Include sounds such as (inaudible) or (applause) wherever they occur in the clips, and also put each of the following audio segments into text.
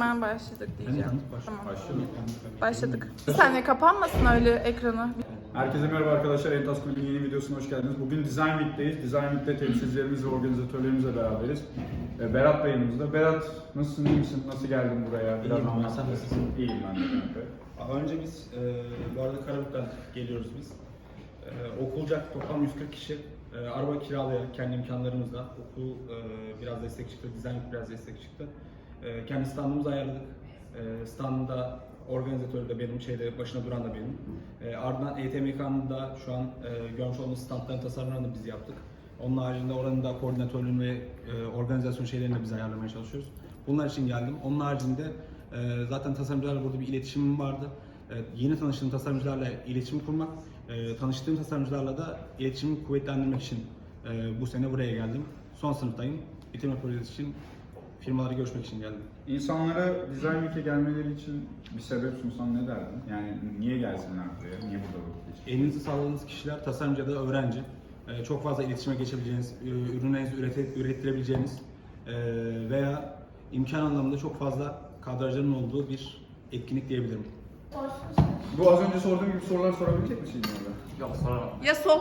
Ben başladık diyeceğim. Tamam. Başladık. Başladık. Bir saniye kapanmasın öyle ekranı. Herkese merhaba arkadaşlar. Entas Kulübü'nün yeni videosuna hoş geldiniz. Bugün Design Week'teyiz. Design Week'te temsilcilerimiz ve organizatörlerimizle beraberiz. Berat yanımızda. Berat nasılsın, iyi misin? Nasıl geldin buraya? İyiyim ama sen nasılsın? İyiyim ben de kanka. Aa, Önce biz, e, bu arada Karabük'ten geliyoruz biz. E, okulcak toplam 140 kişi. E, araba kiralayarak kendi imkanlarımızla okul e, biraz destek çıktı, dizayn biraz destek çıktı. E, kendi standımızı ayarladık. E, standında organizatörü de benim, şeyde başına duran da benim. E, ardından ETMK'nın da şu an e, görmüş olduğunuz standların tasarımlarını biz yaptık. Onun haricinde oranın da koordinatörlüğünü ve e, organizasyon şeylerini de biz ayarlamaya çalışıyoruz. Bunlar için geldim. Onun haricinde e, zaten tasarımcılarla burada bir iletişimim vardı. Yeni tanıştığım tasarımcılarla iletişim kurmak, tanıştığım tasarımcılarla da iletişimi kuvvetlendirmek için bu sene buraya geldim. Son sınıftayım. Bitirme projesi için firmalara görüşmek için geldim. İnsanlara Design Week'e gelmeleri için bir sebep sunsan ne derdin? Yani niye gelsinler buraya? Niye burada vakit geçirsinler? Elinizi sağladığınız kişiler tasarımcı ya da öğrenci. E, çok fazla iletişime geçebileceğiniz, e, ürünlerinizi ürete- ürettirebileceğiniz e, veya imkan anlamında çok fazla kadrajların olduğu bir etkinlik diyebilirim. Bu az önce sorduğum gibi sorular sorabilecek misin orada? Yok soramam. Ya Sen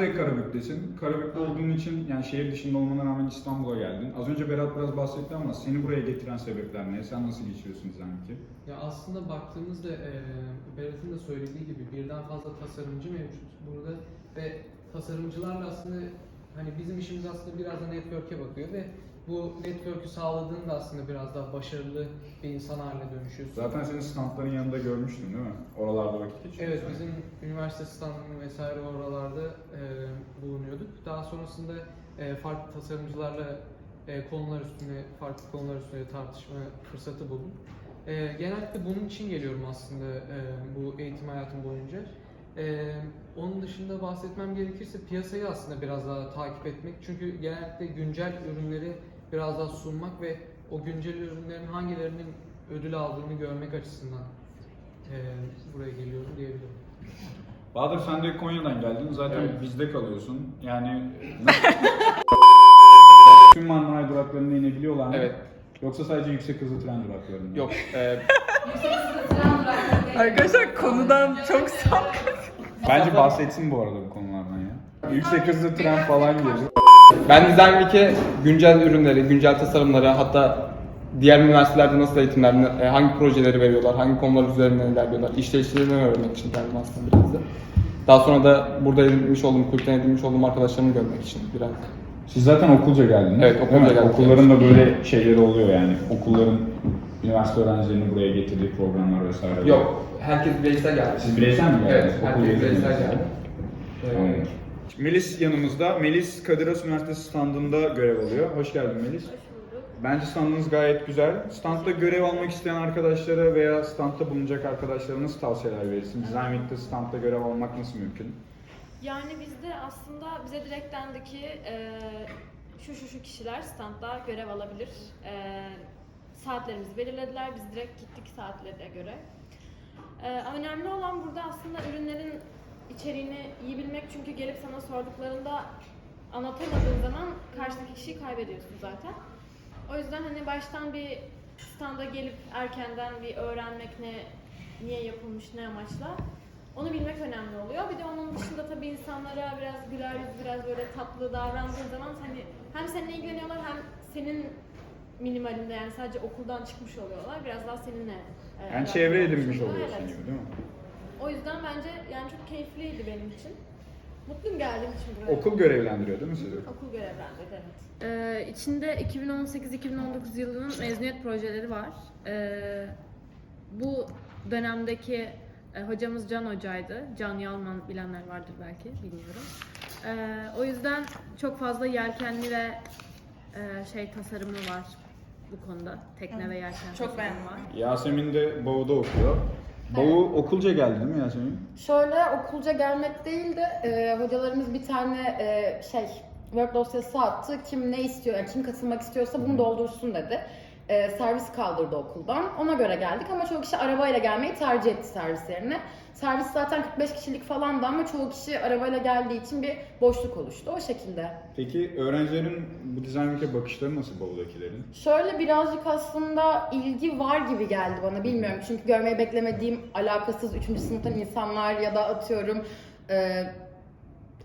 de Karabük'tesin. Karabük'te olduğun için yani şehir dışında olmana rağmen İstanbul'a geldin. Az önce Berat biraz bahsetti ama seni buraya getiren sebepler ne? Sen nasıl geçiyorsun Week'i? Ya aslında baktığımızda e, Berat'ın da söylediği gibi birden fazla tasarımcı mevcut burada ve tasarımcılarla aslında hani bizim işimiz aslında biraz da network'e bakıyor ve bu network'ü sağladığında aslında biraz daha başarılı bir insan haline dönüşüyorsun. Zaten senin standların yanında görmüştüm değil mi? Oralarda vakit geçiriyorsun. Evet bizim üniversite standının vesaire oralarda e, bulunuyorduk. Daha sonrasında e, farklı tasarımcılarla e, konular üstüne, farklı konular üstüne tartışma fırsatı buldum. E, genellikle bunun için geliyorum aslında e, bu eğitim hayatım boyunca. E, onun dışında bahsetmem gerekirse piyasayı aslında biraz daha takip etmek. Çünkü genellikle güncel ürünleri biraz daha sunmak ve o güncel ürünlerin hangilerinin ödül aldığını görmek açısından e, buraya geliyorum diyebilirim. Bahadır sen de Konya'dan geldin. Zaten Evet. bizde kalıyorsun. Yani tüm Marmaray duraklarında inebiliyorlar mı? Evet. Yoksa sadece yüksek hızlı tren duraklarında mı? Yok. e, Arkadaşlar konudan çok saptık. Bence bahsetsin bu arada bu konulardan ya. Yüksek hızlı tren falan gelir. Ben Design Week'e güncel ürünleri, güncel tasarımları hatta diğer üniversitelerde nasıl eğitimler, e, hangi projeleri veriyorlar, hangi konular üzerinde ilerliyorlar, işleyişlerini öğrenmek için geldim aslında biraz da. Daha sonra da burada edinmiş olduğum, kulüpten edinmiş olduğum arkadaşlarımı görmek için biraz. Siz zaten okulca geldiniz. Evet, okulca geldik. Okulların da böyle şeyleri oluyor yani. Okulların üniversite öğrencilerini buraya getirdiği programlar vesaire. Yok, herkes bireysel geldi. Siz bireysel mi geldiniz? Evet, herkes bireysel geldi. Tamam. Melis yanımızda. Melis Kadir Has Üniversitesi standında görev alıyor. Hoş geldin Melis. Bence standınız gayet güzel. Standta görev almak isteyen arkadaşlara veya standta bulunacak arkadaşlara nasıl tavsiyeler verirsin? Design Week'te standta görev almak nasıl mümkün? Yani bizde aslında bize direkt dendi ki e, şu şu şu kişiler standda görev alabilir. E, saatlerimizi belirlediler. Biz direkt gittik saatlerine göre. E, önemli olan burada aslında ürünlerin içeriğini iyi bilmek. Çünkü gelip sana sorduklarında anlatamadığın zaman karşıdaki kişiyi kaybediyorsun zaten. O yüzden hani baştan bir standa gelip erkenden bir öğrenmek ne niye yapılmış ne amaçla onu bilmek önemli oluyor. Bir de onun dışında tabii insanlara biraz güler yüz, biraz böyle tatlı davrandığın zaman hani hem seninle ilgileniyorlar hem senin minimalinde yani sadece okuldan çıkmış oluyorlar. Biraz daha seninle e, Yani çevre olmuş edinmiş oluyor. oluyorsun Evet. gibi değil mi? O yüzden bence yani çok keyifliydi benim için. Mutluyum geldiğim için buraya. Okul görevlendiriyor değil mi sizi? Okul görevlendirdi evet. Ee, içinde 2018-2019 yılının mezuniyet projeleri var. Ee, bu dönemdeki e, hocamız Can Hoca'ydı. Can Yalman bilenler vardır belki, bilmiyorum. Ee, o yüzden çok fazla yelkenli ve e, şey tasarımı var bu konuda. Tekne ve yelken Çok tasarımı beğendim. var. Yasemin de Bolu'da okuyor. Bolu okulca geldi değil mi Yasemin? Şöyle okulca gelmek değil de e, hocalarımız bir tane e, şey Word dosyası attı. Kim ne istiyor, yani kim katılmak istiyorsa bunu doldursun dedi. e, servis kaldırdı okuldan. Ona göre geldik ama çoğu kişi arabayla gelmeyi tercih etti servis yerine. Servis zaten 45 kişilik falandı ama çoğu kişi arabayla geldiği için bir boşluk oluştu o şekilde. Peki öğrencilerin bu dizayn ülke bakışları nasıl bavuldakilerin? Şöyle birazcık aslında ilgi var gibi geldi bana bilmiyorum. Çünkü görmeyi beklemediğim alakasız 3. sınıftan insanlar ya da atıyorum e,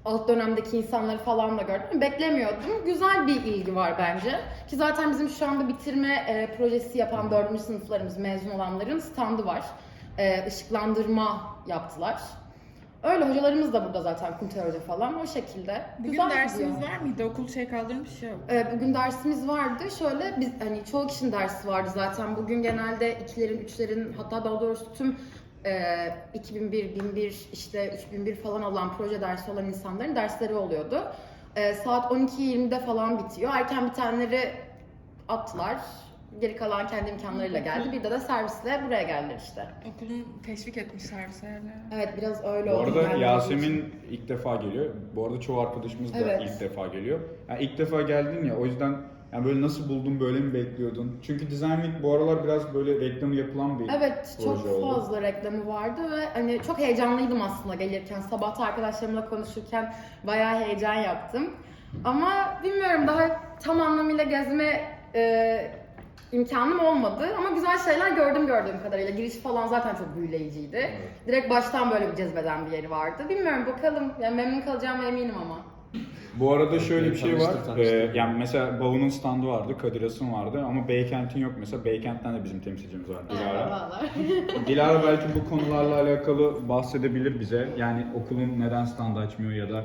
alt dönemdeki insanları falan da gördüm. Beklemiyordum. Güzel bir ilgi var bence. Ki zaten bizim şu anda bitirme e, projesi yapan 4. sınıflarımız, mezun olanların standı var. E, ışıklandırma yaptılar. Öyle hocalarımız da burada zaten Kunter Hoca falan o şekilde. Bugün Güzel dersiniz gidiyor. var mıydı? Okul şey kaldırmış ya. Ee, Bugün dersimiz vardı. Şöyle biz hani çoğu kişinin dersi vardı zaten. Bugün genelde ikilerin, üçlerin hatta daha doğrusu tüm e, 2001, 1001, işte 3001 falan olan proje dersi olan insanların dersleri oluyordu. E, saat 12.20'de falan bitiyor. Erken bitenleri attılar. Geri kalan kendi imkanlarıyla geldi. Bir de de servisle buraya geldiler işte. Okulun teşvik etmiş servis ayarları. Evet biraz öyle Bu oldu. arada gelmediği Yasemin ilk defa geliyor. Bu arada çoğu arkadaşımız da Evet. ilk defa geliyor. Yani ilk defa geldin ya o yüzden yani böyle nasıl buldun böyle mi bekliyordun? Çünkü Design Week bu aralar biraz böyle reklamı yapılan bir Evet çok proje oldu. fazla reklamı vardı ve hani çok heyecanlıydım aslında gelirken. Sabahta arkadaşlarımla konuşurken bayağı heyecan yaptım. Ama bilmiyorum daha tam anlamıyla gezme e, imkanım olmadı ama güzel şeyler gördüm gördüğüm kadarıyla. Giriş falan zaten çok büyüleyiciydi. Direkt baştan böyle bir cezbeden bir yeri vardı. Bilmiyorum bakalım. Yani memnun kalacağım eminim ama. Bu arada şöyle bir şey var. Ee, yani mesela Bavu'nun standı vardı, Kadir Has'ın vardı ama Beykent'in yok mesela. Beykent'ten de bizim temsilcimiz var Dilara. (laughs) Dilara belki bu konularla alakalı bahsedebilir bize. Yani okulun neden stand açmıyor ya da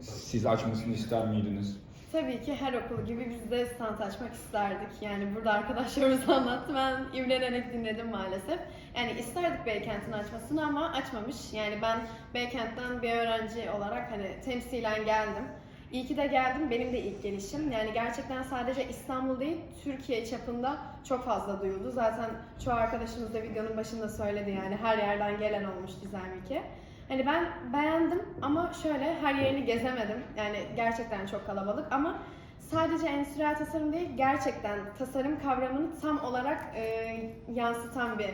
siz açmasını ister miydiniz? Tabii ki her okul gibi biz de stand açmak isterdik. Yani burada arkadaşlarımız (laughs) anlattı. Ben imrenerek dinledim maalesef. Yani isterdik Beykent'in açmasını ama açmamış. Yani ben Beykent'ten bir öğrenci olarak hani temsilen geldim. İyi ki de geldim. Benim de ilk gelişim. Yani gerçekten sadece İstanbul değil, Türkiye çapında çok fazla duyuldu. Zaten çoğu arkadaşımız da videonun başında söyledi yani her yerden gelen olmuş Design Week'e. Hani ben beğendim ama şöyle her yerini gezemedim. Yani gerçekten çok kalabalık ama sadece endüstriyel tasarım değil, gerçekten tasarım kavramını tam olarak e, yansıtan bir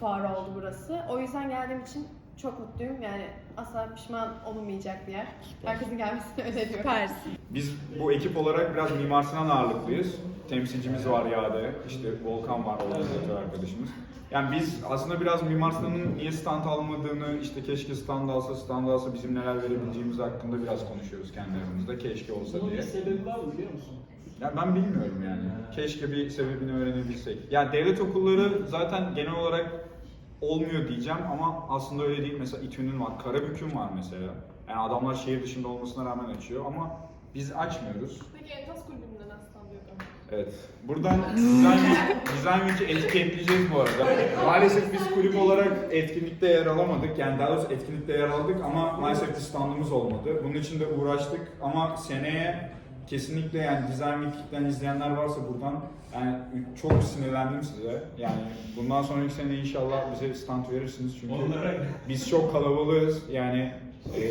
fuar oldu burası. O yüzden geldiğim için çok mutluyum. Yani asla pişman olunmayacak bir yer. Herkesin gelmesini (laughs) öneriyorum. Süpersin. Biz bu ekip olarak biraz Mimar Sinan ağırlıklıyız. Temsilcimiz var Yade, işte Volkan var, organizatör arkadaşımız. Yani biz aslında biraz Mimar Sinan'ın niye stand almadığını, işte keşke stand alsa, stand alsa bizim neler verebileceğimiz hakkında biraz konuşuyoruz kendi aramızda. Keşke olsa Bunun diye. bir sebebi var mı biliyor musun? Ya ben bilmiyorum yani. Keşke bir sebebini öğrenebilsek. Ya devlet okulları zaten genel olarak olmuyor diyeceğim ama aslında öyle değil. Mesela İTÜ'nün var, Karabük'ün var mesela. Yani adamlar şehir dışında olmasına rağmen açıyor ama biz açmıyoruz. Peki Entas stand yok ama? Evet. Buradan Design Week'i etiketleyeceğiz bu arada. Maalesef biz kulüp olarak etkinlikte yer alamadık. Yani daha doğrusu etkinlikte yer aldık ama maalesef bir standımız olmadı. Bunun için de uğraştık ama seneye kesinlikle yani Design Week'ten izleyenler varsa buradan yani çok sinirlendim size. Yani bundan sonraki sene inşallah bize stand verirsiniz çünkü biz çok kalabalığız. Yani e,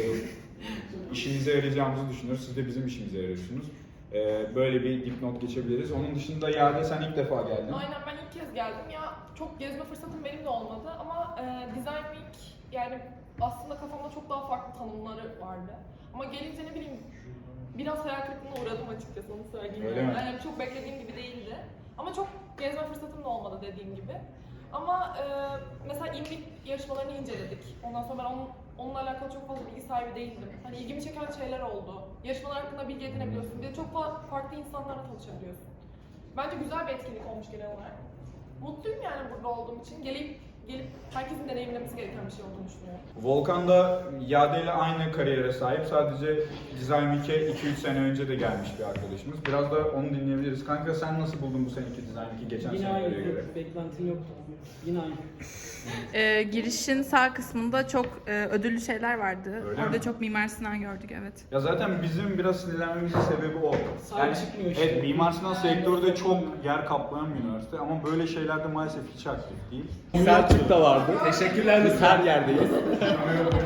işimize yarayacağımızı düşünüyoruz. Siz de bizim işimize yarıyorsunuz. E, böyle bir dipnot geçebiliriz. Onun dışında Yade sen ilk defa geldin. Aynen ben ilk kez geldim ya çok gezme fırsatım benim de olmadı ama e, Design Week yani aslında kafamda çok daha farklı tanımları vardı. Ama gelince ne bileyim biraz hayal kırıklığına uğradım açıkçası onu söyleyeyim. Öyle yani. mi? Yani çok beklediğim gibi değildi. Ama çok gezme fırsatım da olmadı dediğim gibi. Ama e, mesela İnvik yarışmalarını inceledik. Ondan sonra ben onun, onunla alakalı çok fazla bilgi sahibi değildim. Hani ilgimi çeken şeyler oldu. Yarışmalar hakkında bilgi edinebiliyorsun. Bir de çok fa- farklı insanlarla tanışabiliyorsun. Bence güzel bir etkinlik olmuş genel olarak. Mutluyum yani burada olduğum için. Gelip gelip herkesin deneyimlemesi gereken bir şey olduğunu düşünüyorum. Volkan da Yade ile aynı kariyere sahip. Sadece Design Week'e 2-3 sene önce de gelmiş bir arkadaşımız. Biraz da onu dinleyebiliriz. Kanka sen nasıl buldun bu seneki Design Week'i geçen Yine senelere aynı. göre? Beklentim yoktu. Yine aynı. Ee, girişin sağ kısmında çok e, ödüllü şeyler vardı. Öyle Orada mi? çok Mimar Sinan gördük evet. Ya zaten bizim biraz sinirlenmemizin sebebi o. Sahip çıkmıyor işte. Evet, Mimar Sinan sektörde çok yer kaplayan bir üniversite ama böyle şeylerde maalesef hiç aktif değil. Selçuk'ta vardı. Teşekkürler biz her yerdeyiz.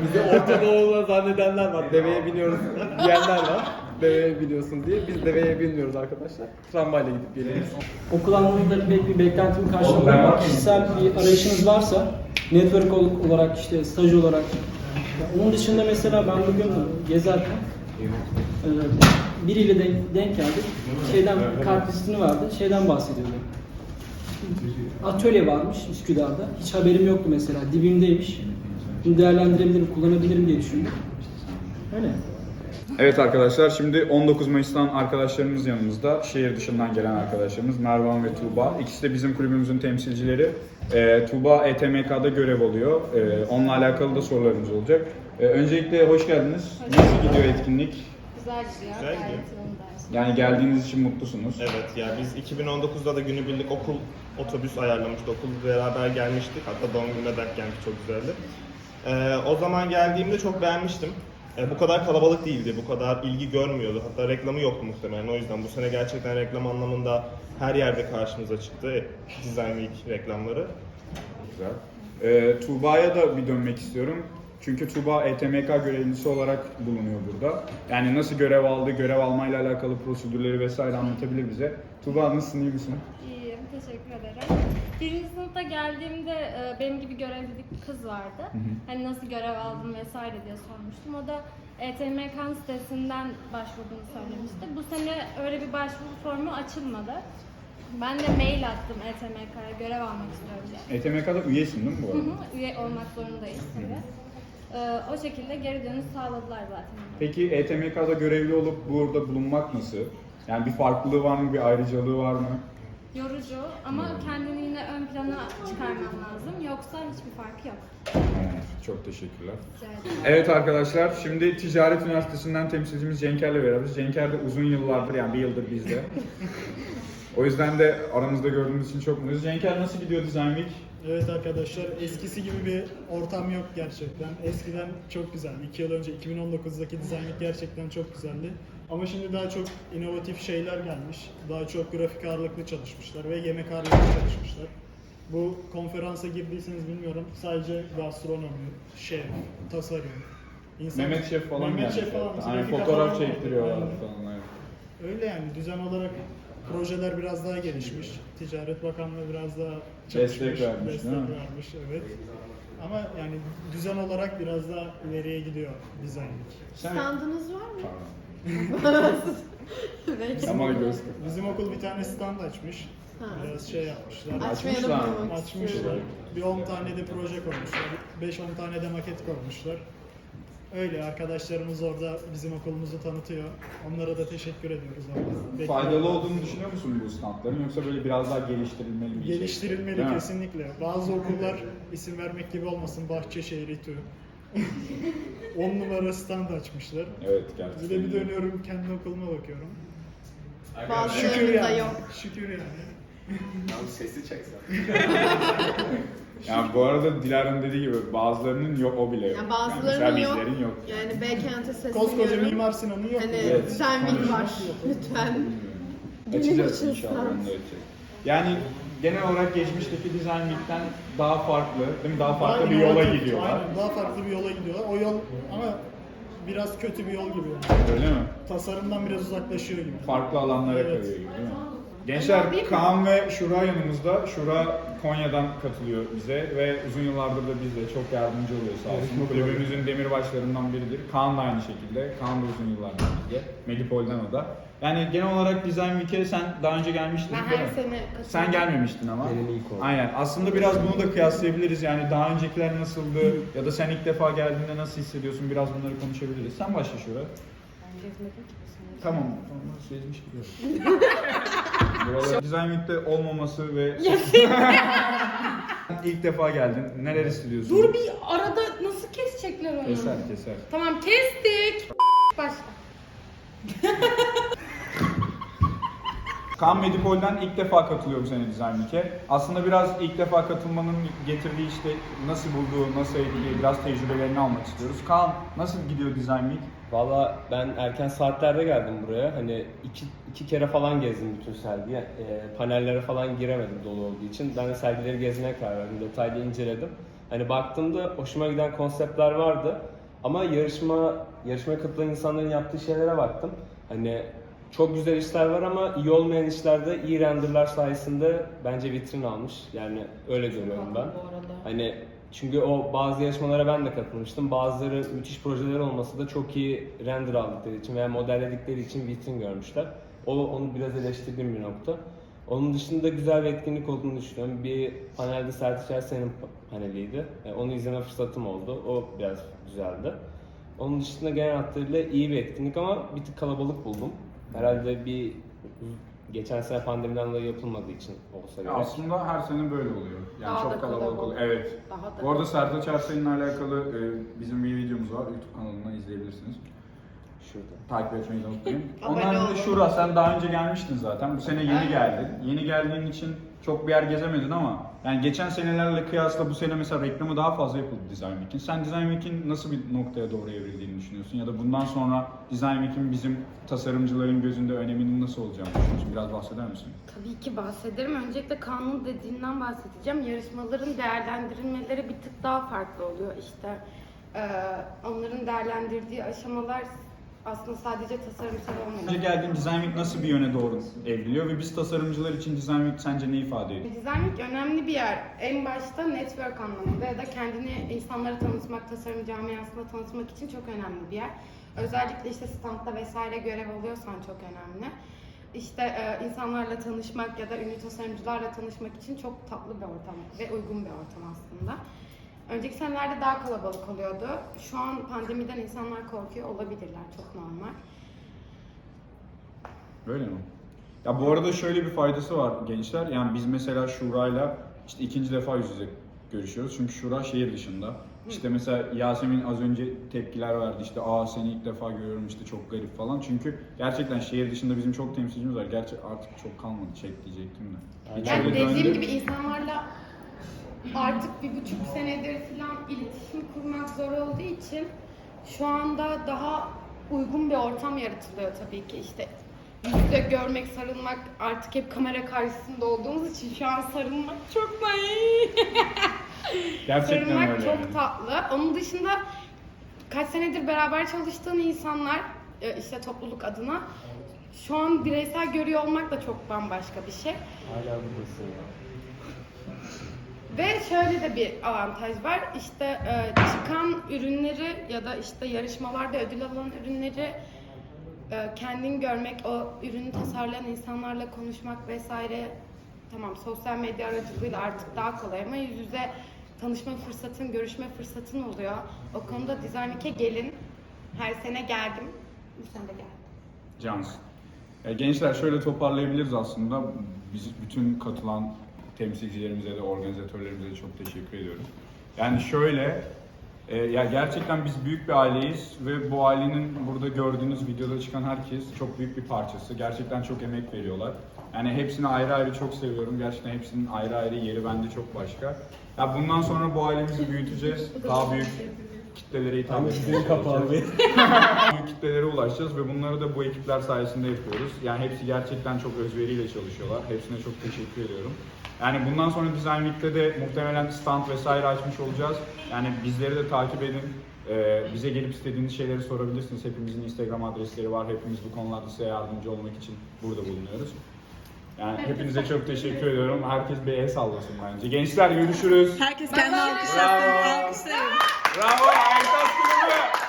Bizi Orta Doğu'da zannedenler var. Deveye biniyoruz diyenler var. Deveye biniyorsun diye. Biz deveye binmiyoruz arkadaşlar. Tramvayla gidip geliyoruz. Okul anlamında pek bir beklentimi karşılamadı ama kişisel bir arayışınız varsa network ol- olarak işte staj olarak onun dışında mesela ben bugün gezerken e, biriyle denk, denk geldik. Şeyden kart listini vardı. Şeyden bahsediyordu. Atölye varmış Üsküdar'da. Hiç haberim yoktu mesela. Dibimdeymiş. Bunu değerlendirebilirim, kullanabilirim diye düşündüm. Öyle. Evet arkadaşlar şimdi 19 Mayıs'tan arkadaşlarımız yanımızda. Şehir dışından gelen arkadaşlarımız Mervan ve Tuğba. İkisi de bizim kulübümüzün temsilcileri. Ee, Tuğba ETMK'da görev alıyor. Ee, onunla alakalı da sorularımız olacak. Ee, öncelikle hoş geldiniz. Nasıl gidiyor etkinlik? Güzel gidiyor. Güzel gayet gidiyor. Yani geldiğiniz için mutlusunuz. Evet ya biz 2019'da da günübirlik okul otobüs ayarlamıştık. Okul beraber gelmiştik. Hatta doğum gününe denk gelmiş çok güzeldi. Ee, o zaman geldiğimde çok beğenmiştim. Ee, bu kadar kalabalık değildi, bu kadar ilgi görmüyordu. Hatta reklamı yoktu muhtemelen. O yüzden bu sene gerçekten reklam anlamında her yerde karşımıza çıktı. Design Week reklamları. Güzel. Ee, Tuğba'ya da bir dönmek istiyorum. Çünkü Tuğba ETMK görevlisi olarak bulunuyor burada. Yani nasıl görev aldı, görev almayla alakalı prosedürleri vesaire anlatabilir bize. Tuğba nasılsın, iyi misin? İyiyim, teşekkür ederim. Birinci sınıfta geldiğimde e, benim gibi görevli bir kız vardı. Hani nasıl görev aldım vesaire diye sormuştum. O da E ETMK sitesinden başvurduğunu söylemişti. Bu sene öyle bir başvuru formu açılmadı. Ben de mail attım ETMK'ya görev almak istiyorum diye. ETMK'da üyesin değil mi bu Hı arada? hı, Üye olmak zorundayız tabii. O şekilde geri dönüş sağladılar zaten. Peki ETMK'da görevli olup burada bulunmak nasıl? Yani bir farklılığı var mı, bir ayrıcalığı var mı? Yorucu ama kendini yine ön plana çıkarman lazım. Yoksa hiçbir farkı yok. Evet, çok teşekkürler. Rica ederim. Evet arkadaşlar, şimdi Ticaret Üniversitesi'nden temsilcimiz Cenker'le beraberiz. Cenker de uzun yıllardır, yani bir yıldır bizde. (laughs) o yüzden de aramızda gördüğümüz için çok mutluyuz. Cenker nasıl gidiyor Design Week? Evet arkadaşlar eskisi gibi bir ortam yok gerçekten. Eskiden çok güzeldi. 2 yıl önce 2019'daki Design Week gerçekten çok güzeldi. Ama şimdi daha çok inovatif şeyler gelmiş. Daha çok grafik ağırlıklı çalışmışlar ve yemek ağırlıklı çalışmışlar. Bu konferansa girdiyseniz bilmiyorum. Sadece gastronomi, şef, tasarım, insan... Mehmet Şef falan Mehmet gelmiş. Şef falan. Aynen, fotoğraf çektiriyorlar falan. Evet. Öyle yani düzen olarak projeler biraz daha gelişmiş. Ticaret Bakanlığı biraz daha Destek çalışmış, vermiş, destek değil mi? vermiş, evet. Ama yani düzen olarak biraz daha ileriye gidiyor dizayn. Sen... Standınız var mı? Pardon. (laughs) Belki. Ama göz Bizim okul bir tane stand açmış. Ha. Biraz şey yapmışlar. Açmışlar. Açmışlar. Bir 10 tane de proje koymuşlar. 5-10 tane de maket koymuşlar. Öyle arkadaşlarımız orada bizim okulumuzu tanıtıyor. Onlara da teşekkür ediyoruz. orada. Faydalı olduğunu düşünüyor musun bu standların yoksa böyle biraz daha geliştirilmeli bir şey? Geliştirilmeli Değil mi? kesinlikle. Bazı okullar isim vermek gibi olmasın Bahçeşehir İTÜ. (laughs) 10 numara stand açmışlar. Evet Bir gerçekten. de bir dönüyorum kendi okuluma bakıyorum. Şükür Bazılarının da yani. yok. Şükür yani. Sesi çeksen. (laughs) Yani bu arada Dilara'nın dediği gibi bazılarının yok o bile yok. Ya bazılarının yani yok. mesela bizlerin yok. Yani Beykent'e sesleniyorum. Koskoca Mimar Sinan'ın yok. Hani Evet. Design Week var. Lütfen. Açacağız için inşallah stand. onu da açacağız. Yani genel olarak geçmişteki Design Week'ten daha farklı, değil mi? Daha farklı bir Aynen, yola inovatif, gidiyorlar. Aynen, daha farklı bir yola gidiyorlar. O yol ama biraz kötü bir yol gibi. Yani. Öyle mi? Tasarımdan biraz uzaklaşıyor gibi. Farklı alanlara Evet. kayıyor gibi değil mi? Gençler Kaan ve Şura yanımızda. Şura Konya'dan katılıyor bize ve uzun yıllardır da bizde çok yardımcı oluyor sağ olsun. Kulübümüzün demirbaşlarından biridir. Kaan da aynı şekilde. Kaan da uzun yıllardır bizde. Medipol'den o da. Yani genel olarak Design Week'e sen daha önce gelmiştin Ben değil her mi? sene katılıyorum. Sen gelmemiştin ama. Benim ilk oldu. Aynen. Aslında biraz bunu da kıyaslayabiliriz. Yani daha öncekiler nasıldı ya da sen ilk defa geldiğinde nasıl hissediyorsun? Biraz bunları konuşabiliriz. Sen başla Şura. Ben gezmedim ki. Tamam. Tamam. Sezmiş gibi. (laughs) Buralar Design Week'te olmaması ve (laughs) (laughs) ilk defa geldin. Neler hissediyorsun? Dur bir arada nasıl kesecekler onu? Keser keser. Tamam kestik. Başla. Kaan Medipol'den ilk defa katılıyorum seni Design. Aslında biraz ilk defa katılmanın getirdiği işte nasıl bulduğu, nasıl etkili, biraz tecrübelerini almak istiyoruz. Kaan nasıl gidiyor Design? Valla ben erken saatlerde geldim buraya. Hani iki, iki kere falan gezdim bütün sergiye. Ee, panellere falan giremedim dolu olduğu için. Ben de sergileri gezmeye karar verdim. Detaylı inceledim. Hani baktığımda hoşuma giden konseptler vardı. Ama yarışma yarışmaya katılan insanların yaptığı şeylere baktım. Hani çok güzel işler var ama iyi olmayan işlerde iyi renderlar sayesinde bence vitrin almış. Yani öyle görüyorum ben. Hani çünkü o bazı yarışmalara ben de katılmıştım. Bazıları müthiş projeler olmasa da çok iyi render aldıkları için veya modelledikleri için vitrin görmüşler. O onu biraz eleştirdiğim bir nokta. Onun dışında güzel bir etkinlik olduğunu düşünüyorum. Bir panelde Sertaç Ersen'in paneliydi. E, Onu izleme fırsatım oldu. O biraz güzeldi. Onun dışında genel hatlarıyla iyi bir etkinlik ama bir tık kalabalık buldum. Herhalde bir geçen sene pandemiden dolayı yapılmadığı için olsa gerek. aslında her sene böyle oluyor. Yani Daha da çok kalabalık kalabalık. oluyor. Evet. Daha da Bu arada Sertaç Ersen'le alakalı e, bizim bir videomuz var. YouTube kanalından izleyebilirsiniz. Şurada. Takip etmeyi de unutmayın. (laughs) Abone Onun haricinde olun. Şura sen daha önce gelmiştin zaten. Bu sene yeni geldin. Yeni geldiğin için çok bir yer gezemedin ama yani geçen senelerle kıyasla bu sene mesela reklamı daha fazla yapıldı Design Week'in. Sen Design Week'in nasıl bir noktaya doğru evrildiğini düşünüyorsun? Ya da bundan sonra Design Week'in bizim tasarımcıların gözünde öneminin nasıl olacağını düşünüyorsun? Biraz bahseder misin? Tabii ki bahsederim. Öncelikle kanun dediğinden bahsedeceğim. Yarışmaların değerlendirilmeleri bir tık daha farklı oluyor işte. Onların değerlendirdiği aşamalar aslında sadece tasarımsal Önce olmuyor. geldiğin Design Week nasıl bir yöne doğru evriliyor ve biz tasarımcılar için Design Week sence ne ifade ediyor? Design Week önemli bir yer. En başta network anlamında ya da kendini insanlara tanıtmak, tasarım camiasında tanıtmak için çok önemli bir yer. Özellikle işte standta vesaire görev alıyorsan çok önemli. İşte e, insanlarla tanışmak ya da ünlü tasarımcılarla tanışmak için çok tatlı bir ortam ve uygun bir ortam aslında. Önceki senelerde daha kalabalık oluyordu. Şu an pandemiden insanlar korkuyor olabilirler. Çok normal. Böyle mi? Ya bu arada şöyle bir faydası var gençler. Yani biz mesela Şura'yla işte ikinci defa yüz yüze görüşüyoruz. Çünkü Şura şehir dışında. İşte mesela Yasemin az önce tepkiler verdi. İşte aa seni ilk defa görüyorum işte çok garip falan. Çünkü gerçekten şehir dışında bizim çok temsilcimiz var. Gerçi artık çok kalmadı çek diyecektim de. Aynen. Yani dediğim döndü. gibi insanlarla artık bir buçuk senedir falan iletişim kurmak zor olduğu için şu anda daha uygun bir ortam yaratılıyor tabii ki işte yüzde görmek, sarılmak artık hep kamera karşısında olduğumuz için şu an sarılmak çok iyi. (laughs) Gerçekten sarılmak öyle çok yani. tatlı. Onun dışında kaç senedir beraber çalıştığın insanlar e, işte topluluk adına şu an bireysel görüyor olmak da çok bambaşka bir şey. Hala buradasın ya. Ve şöyle de bir avantaj var. İşte e, çıkan ürünleri ya da işte yarışmalarda ödül alan ürünleri e, kendin görmek, o ürünü tasarlayan insanlarla konuşmak vesaire tamam sosyal medya aracılığıyla artık daha kolay ama yüz yüze tanışma fırsatın, görüşme fırsatın oluyor. O konuda Week'e gelin. Her sene geldim. Bu sene de geldim. Cansın. E, gençler şöyle toparlayabiliriz aslında. Biz bütün katılan temsilcilerimize de organizatörlerimize de çok teşekkür ediyoruz. Yani şöyle e, ya gerçekten biz büyük bir aileyiz ve bu ailenin burada gördüğünüz videoda çıkan herkes çok büyük bir parçası. Gerçekten çok emek veriyorlar. Yani hepsini ayrı ayrı çok seviyorum. Gerçekten hepsinin ayrı ayrı yeri bende çok başka. Ya bundan sonra bu ailemizi büyüteceğiz. Daha büyük kitlelere hitap çalışacağız (laughs) büyük kitlelere ulaşacağız ve bunları da bu ekipler sayesinde yapıyoruz. Yani hepsi gerçekten çok özveriyle çalışıyorlar. Hepsine çok teşekkür ediyorum. Yani bundan sonra Design Week'te de muhtemelen stand vesaire açmış olacağız. Yani bizleri de takip edin. Ee, bize gelip istediğiniz şeyleri sorabilirsiniz. Hepimizin Instagram adresleri var. Hepimiz bu konularda size yardımcı olmak için burada bulunuyoruz. Yani hepinize çok teşekkür ediyorum. Herkes bir el sallasın bence. Gençler görüşürüz. Herkes kendi alkışlasın. Alkışlayın. Bravo. Aytaş Kulübü.